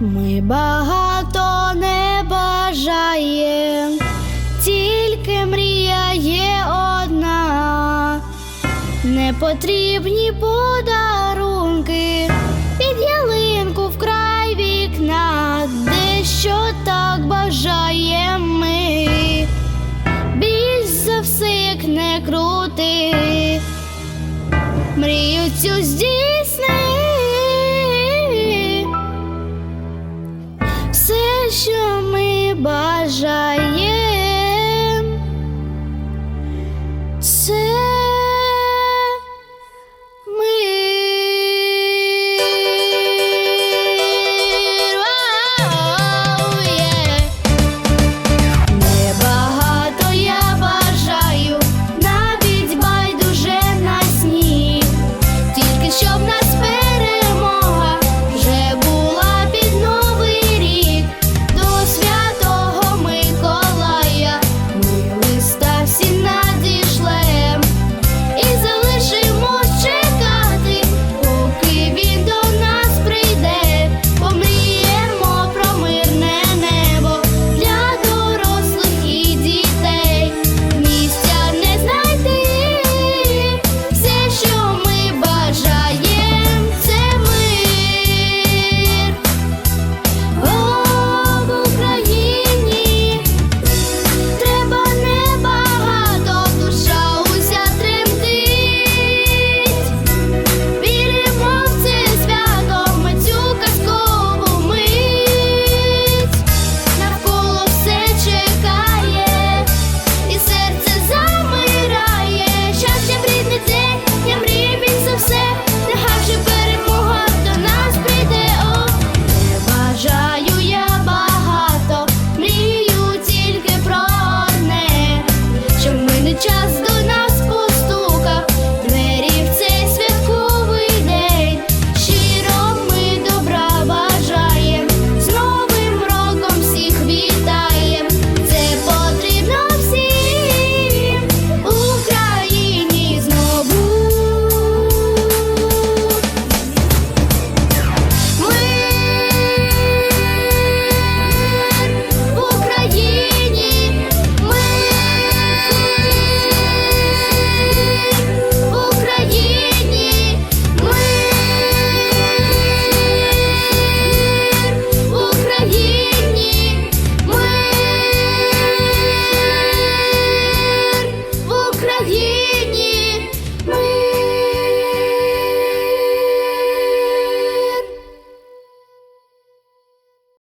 Ми багато не бажаєм, тільки мрія є одна, не потрібні подарунки під ялинку вкрай вікна, дещо так бажаєм ми, більш за всіх не крути, мрію цю здійснити. бажає.